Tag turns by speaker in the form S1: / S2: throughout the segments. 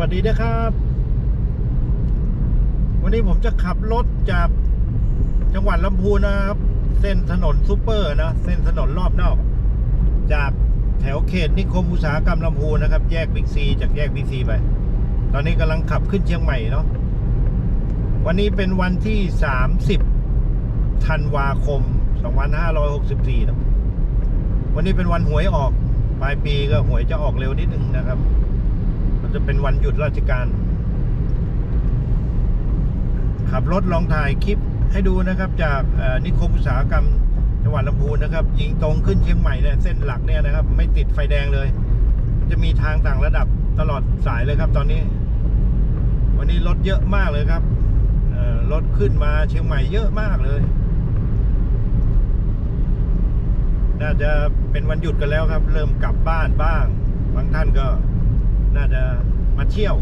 S1: วัสดีนะครับ วันนี้ผมจะขับรถจากจังหวัดลำพูนนะครับ เส้นถนนซูเปอร์นะ เส้นถนนรอบนอก จากแถวเขตนิคมอุตสาหกรรมลำพูนนะครับ แยกบิ๊กซีจากแยกบิ๊กซีไป ตอนนี้กำลังขับขึ้นเชียงใหม่เนาะ วันนี้เป็นวันที่ 30ธันวาคม 2564นะวันนี้เป็นวันหวยออก ปลายปีก็หวยจะออกเร็วนิดนึงนะครับ จะเป็นวันหยุดราชการ ขับรถลองถ่ายคลิปให้ดูนะครับจากนิคมอุตสาหกรรมจังหวัดลำพูนนะครับยิงตรงขึ้นเชียงใหม่เนี่ยเส้นหลักเนี่ยนะครับ ไม่ติดไฟแดงเลย จะมีทางต่างระดับตลอดสายเลยครับตอนนี้ วันนี้รถเยอะมากเลยครับรถขึ้นมาเชียงใหม่เยอะมากเลย น่าจะเป็นวันหยุดกันแล้วครับ เริ่มกลับบ้านบ้างท่านก็น่าจะมา เที่ยว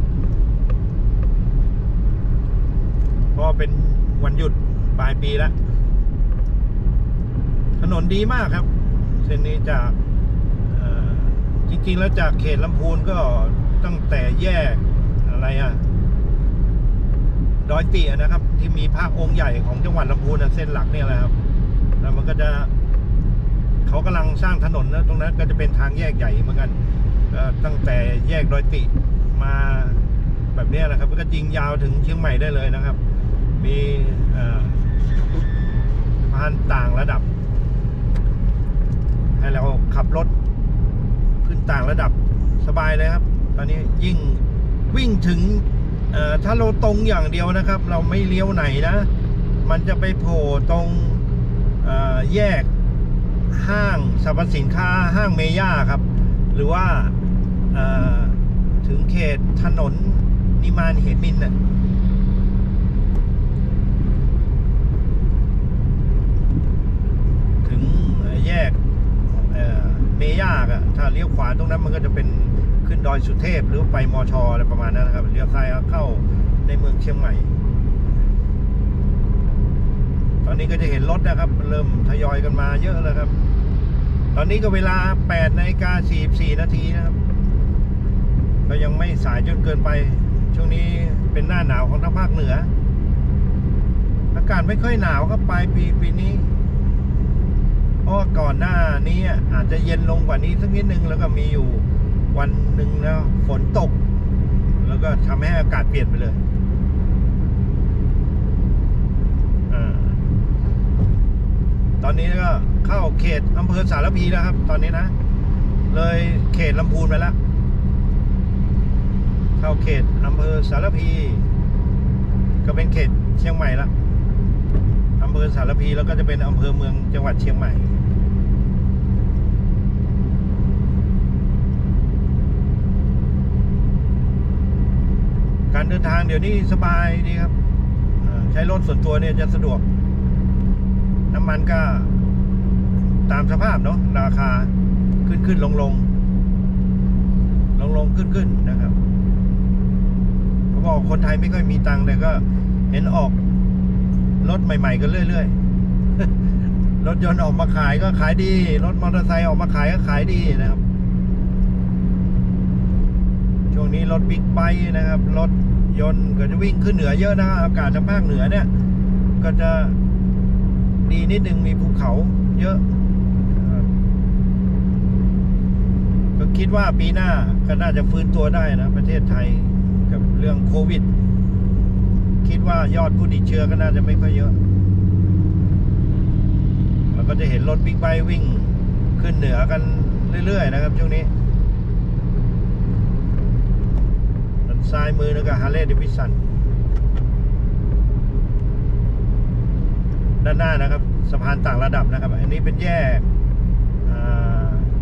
S1: เพราะเป็นวันหยุดปลายปีแล้ว ถนนดีมากครับ เส้นนี้จากจริงๆ แล้วจากเขตลำพูนก็ตั้งแต่แยกอะไรอะดอยเตี่ยนะครับ ที่มีภาคองค์ใหญ่ของจังหวัดลำพูนนะเส้นหลักเนี่ยแหละครับ แล้วมันก็จะเขากำลังสร้างถนนนะตรงนั้นก็จะเป็นทางแยกใหญ่เหมือนกันตั้งแต่แยกดอยติ มาแบบนี้นะครับก็ยิงยาวถึงเชียงใหม่ได้เลยนะครับ มีอ่อสะพานต่างระดับ ให้เราขับรถขึ้นต่างระดับสบายเลยครับ ตอนนี้ยิ่งวิ่งถึงอ่อถ้าเราตรงอย่างเดียวนะครับ เราไม่เลี้ยวไหนนะ มันจะไปโผล่ตรงอ่อแยกห้างสรรพสินค้าห้างเมย่าครับ หรือว่าอ่อ ถึงเขตถนนนิมานเหมินน่ะถึงแยกเเมย่าอะถ้าเลี้ยวขวาตรงนั้นมันก็จะเป็นขึ้นดอยสุเทพหรือไปมอชออะไรประมาณนั้นนะครับเลี้ยวซ้ายเข้าในเมืองเชียงใหม่ ตอนนี้ก็จะเห็นรถนะครับ เริ่มทยอยกันมาเยอะแล้วครับ ตอนนี้ก็เวลา8นาฬิกา44นาทีนะครับ ก็ยังไม่สายจนเกินไป ช่วงนี้เป็นหน้าหนาวของทางภาคเหนือ อากาศไม่ค่อยหนาวครับปลายปีปีนี้ เพราะก่อนหน้านี้อาจจะเย็นลงกว่านี้สักนิดนึงแล้วก็มีอยู่วันหนึ่งแล้วฝนตก แล้วก็ทำให้อากาศเปลี่ยนไปเลยอตอนนี้ก็เข้าเขตอำเภอสารพีแล้วครับ ตอนนี้นะ เลยเขตลำพูนไปแล้ว เข้าเขตอำเภอสารพี ก็เป็นเขตเชียงใหม่ละอำเภอสารพีแล้วก็จะเป็นอำเภอเมืองจังหวัดเชียงใหม่การเดินทางเดี๋ยวนี้สบายดีครับ ใช้รถส่วนตัวเนี่ยจะสะดวก น้ำมันก็ตามสภาพเนาะราคาขึ้นขึ้นลงลงลงลงขึ้นขึ้นนะครับ เขาบอกคนไทยไม่ค่อยมีตังค์แต่ก็เห็นออกรถใหม่ ๆ กันเรื่อยๆ รถยนต์ออกมาขายก็ขายดี รถมอเตอร์ไซค์ออกมาขายก็ขายดีนะครับ ช่วงนี้รถบิ๊กไบค์นะครับ รถยนต์ก็จะวิ่งขึ้นเหนือเยอะนะอากาศทางภาคเหนือเนี่ย ก็จะดีนิดนึงมีภูเขาเยอะ ก็คิดว่าปีหน้าก็น่าจะฟื้นตัวได้นะ ประเทศไทย เรื่องโควิด คิดว่ายอดผู้ติดเชื้อก็น่าจะไม่ค่อยเยอะเราก็จะเห็นรถบิ๊กไบค์วิ่งขึ้นเหนือกันเรื่อย ๆ นะครับช่วงนี้ด้านซ้ายมือนะก็ฮาร์เลย์เดวิสันด้านหน้านะครับสะพานต่างระดับนะครับ อันนี้เป็นแยก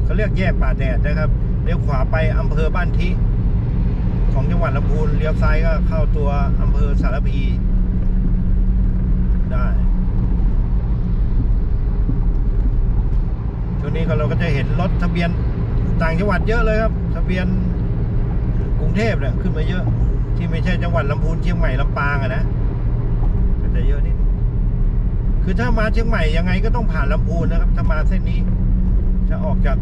S1: เขาเรียกแยกป่าแดดนะครับเลี้ยวขวาไปอำเภอบ้านทิ ของจังหวัดลำพูนเลี้ยวซ้ายก็เข้าตัวอำเภอสารพี ได้ช่วงนี้ก็เราก็จะเห็นรถทะเบียนต่างจังหวัดเยอะเลยครับ ทะเบียนกรุงเทพเนี่ยขึ้นมาเยอะ ที่ไม่ใช่จังหวัดลำพูนเชียงใหม่ลำปางอะนะก็จะเยอะนิดคือถ้ามาเชียงใหม่ยังไงก็ต้องผ่านลำพูนนะครับ ถ้ามาเส้นนี้ จะออกจาก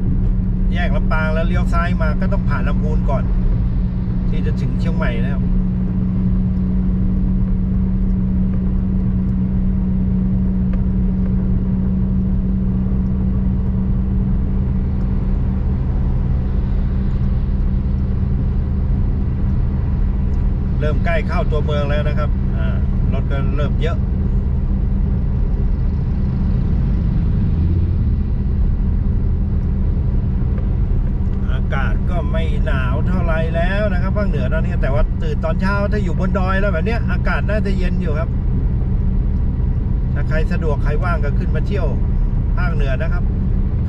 S1: แยกลำปางแล้วเลี้ยวซ้ายมาก็ต้องผ่านลำพูนก่อน ที่จะถึงเชียงใหม่นะครับเริ่มใกล้เข้าตัวเมืองแล้วนะครับอ่ารถก็เริ่มเยอะ อากาศก็ไม่ หนาวเท่าไรแล้วนะครับภาคเหนือตอนนี้แต่ว่าตื่นตอนเช้าถ้าอยู่บนดอยแล้วแบบเนี้ยอากาศน่าจะเย็นอยู่ครับ ถ้าใครสะดวกใครว่างก็ขึ้นมาเที่ยวภาคเหนือนะครับ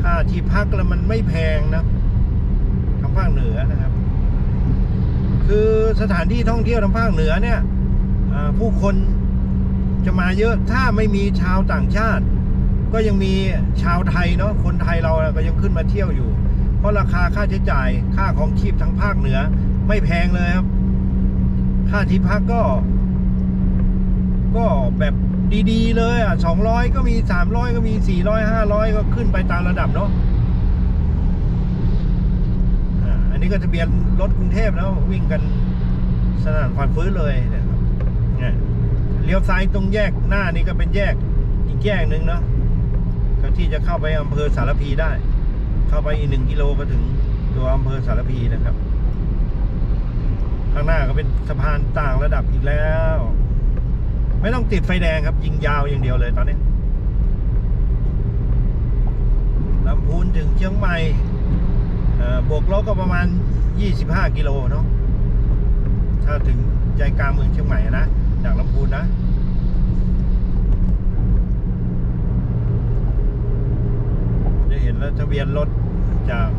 S1: ค่าที่พักแล้วมันไม่แพงนะทางภาคเหนือนะครับ คือสถานที่ท่องเที่ยวทางภาคเหนือเนี่ยผู้คนจะมาเยอะถ้าไม่มีชาวต่างชาติ ก็ยังมีชาวไทยเนาะคนไทยเราก็ยังขึ้นมาเที่ยวอยู่ ราะราคาค่าใช้จ่ายค่าของชีพทั้งภาคเหนือ ไม่แพงเลยครับ ค่าที่พักก็ ก็แบบดีๆ เลยอะสองร้อยก็มีสามร้อยก็มีสี่ร้อยห้าร้อยก็ขึ้นไปตามระดับเนาะอ่าอันนี้ก็ทะเบียนรถกรุงเทพแล้ววิ่งกันสนั่นฟันฟื้นเลยเนะครับเนี่ยเลี้ยวซ้ายตรงแยกหน้านี่ก็เป็นแยกอีกแยกหนึ่งเนาะก็ที่จะเข้าไปอำเภอสารพีได้ เข้าไปอีกหนึ่งกิโลก็ถึงตัวอำเภอสารพีนะครับ ข้างหน้าก็เป็นสะพานต่างระดับอีกแล้ว ไม่ต้องติดไฟแดงครับ ยิงยาวอย่างเดียวเลยตอนนี้ลำพูนถึงเชียงใหม่บวกลบก็ประมาณ 25 กิโลเนาะถ้าถึงใจกลางเมืองเชียงใหม่นะจากลำพูนนะจะเห็นแล้วทะเบียนรถจาก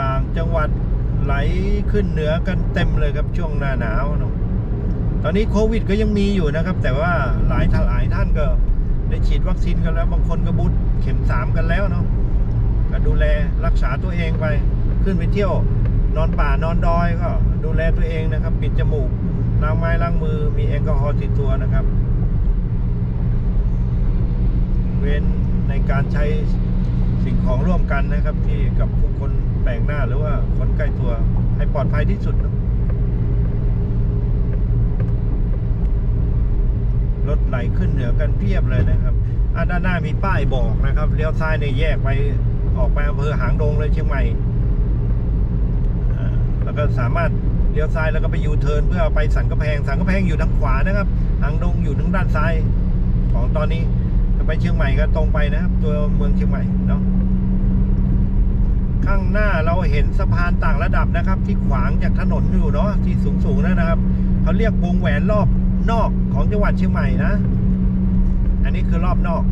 S1: ต่าง จังหวัดไหลขึ้นเหนือกันเต็มเลยครับช่วงหน้าหนาวเนาะตอนนี้โควิดก็ยังมีอยู่นะครับ แต่ว่าหลายท่านหลายท่านก็ได้ฉีดวัคซีนกันแล้ว บางคนก็บูตเข็มสามกันแล้วเนาะก็ดูแลรักษาตัวเองไป ขึ้นไปเที่ยวนอนป่านอนดอยก็ ดูแลตัวเองนะครับ ปิดจมูกล้างไม้ล้างมือมีแอลกอฮอล์ติดตัวนะครับ เว้นในการใช้สิ่งของร่วมกันนะครับ ที่กับผู้คน แปลกหน้าหรือว่าคนใกล้ตัวให้ปลอดภัยที่สุดนะรถไหลขึ้นเหนือกันเพียบเลยนะครับอะด้านหน้ามีป้ายบอกนะครับ เลี้ยวซ้ายในแยกไปออกไปอำเภอหางดงเลยเชียงใหม่ แล้วก็สามารถเลี้ยวซ้ายแล้วก็ไปยูเทิร์นเพื่อไปสันกำแพง สันกำแพงอยู่ทางขวานะครับ หางดงอยู่ทางด้านซ้ายของตอนนี้ถ้าไปเชียงใหม่ก็ตรงไปนะครับ ตัวเมืองเชียงใหม่เนาะ ข้างหน้าเราเห็นสะพานต่างระดับนะครับ ที่ขวางจากถนนอยู่เนาะที่สูงๆนะครับเขาเรียกวงแหวนรอบนอกของจังหวัดเชียงใหม่นะ อันนี้คือรอบนอก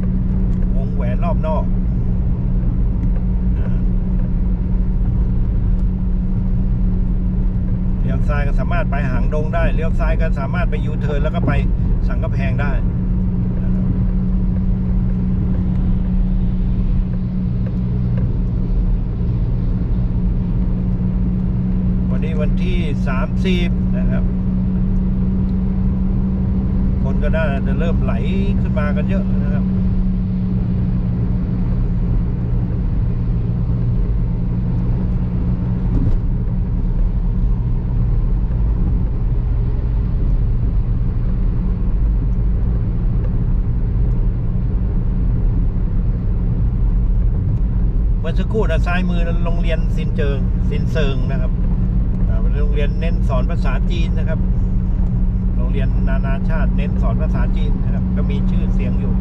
S1: วงแหวนรอบนอกเลี้ยวซ้ายก็สามารถไปหางดงได้เลี้ยวซ้ายก็สามารถไปยูเทิร์นแล้วก็ไปสังกะแพงได้ วันที่ 30 นะครับ คนก็น่าจะเริ่มไหลขึ้นมากันเยอะนะครับเมื่อสักครู่นะซ้ายมือโรงเรียนซินเจิงซินเซิงนะครับ โรงเรียนเน้นสอนภาษาจีนนะครับ โรงเรียนนานาชาติเน้นสอนภาษาจีนนะครับ ก็มีชื่อเสียงอยู่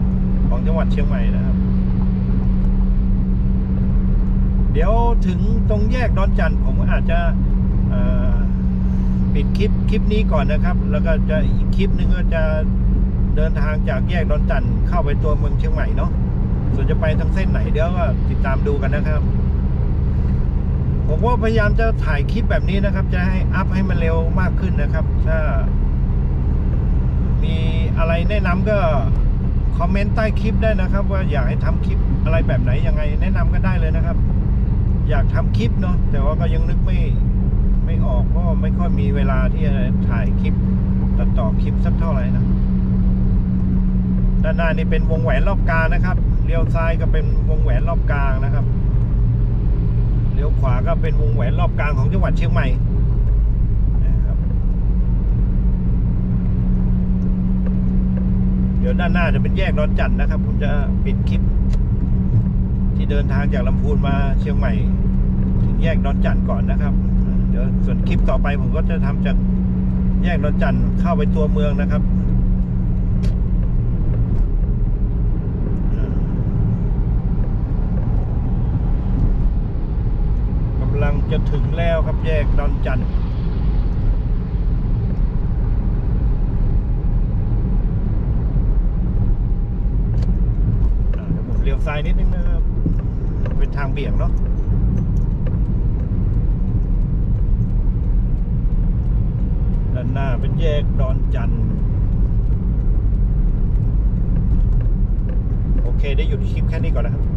S1: ของจังหวัดเชียงใหม่นะครับ เดี๋ยวถึงตรงแยกดอนจันทร์ผมอาจจะปิดคลิปคลิปนี้ก่อนนะครับ แล้วก็จะอีกคลิปหนึ่งก็จะเดินทางจากแยกดอนจันทร์เข้าไปตัวเมืองเชียงใหม่เนาะส่วนจะไปทางเส้นไหนเดี๋ยวก็ติดตามดูกันนะครับ ผมว่าพยายามจะถ่ายคลิปแบบนี้นะครับ จะให้อัพให้มันเร็วมากขึ้นนะครับ ถ้า มีอะไรแนะนำก็คอมเมนต์ใต้คลิปได้นะครับ ว่าอยากให้ทำคลิปอะไรแบบไหนยังไง แนะนำกันได้เลยนะครับ อยากทำคลิปเนาะแต่ว่าก็ยังนึกไม่ไม่ออกเพราะไม่ค่อยมีเวลาที่จะถ่ายคลิปตัดต่อคลิปสักเท่าไหร่นะด้านหน้านี่เป็นวงแหวนรอบกลางนะครับเลี้ยวซ้ายก็เป็นวงแหวนรอบกลางนะครับ เลี้ยวขวาก็เป็นวงแหวนรอบกลางของจังหวัดเชียงใหม่นะครับเดี๋ยวด้านหน้าจะเป็นแยกดอนจันทน์นะครับ ผมจะปิดคลิป ที่เดินทางจากลำพูนมาเชียงใหม่ ถึงแยกดอนจันทน์ก่อนนะครับ เดี๋ยวส่วนคลิปต่อไปผมก็จะทำจากแยกดอนจันทน์เข้าไปตัวเมืองนะครับ กำ ลังจะถึงแล้วครับแยกดอนจันทน์เดี๋ยวผมเลี้ยวซ้ายนิดนึงนะครับ เป็นทางเบี่ยงเนาะด้านหน้าเป็นแยกดอนจันทน์โอเคได้หยุดคลิปแค่นี้ก่อนนะครับ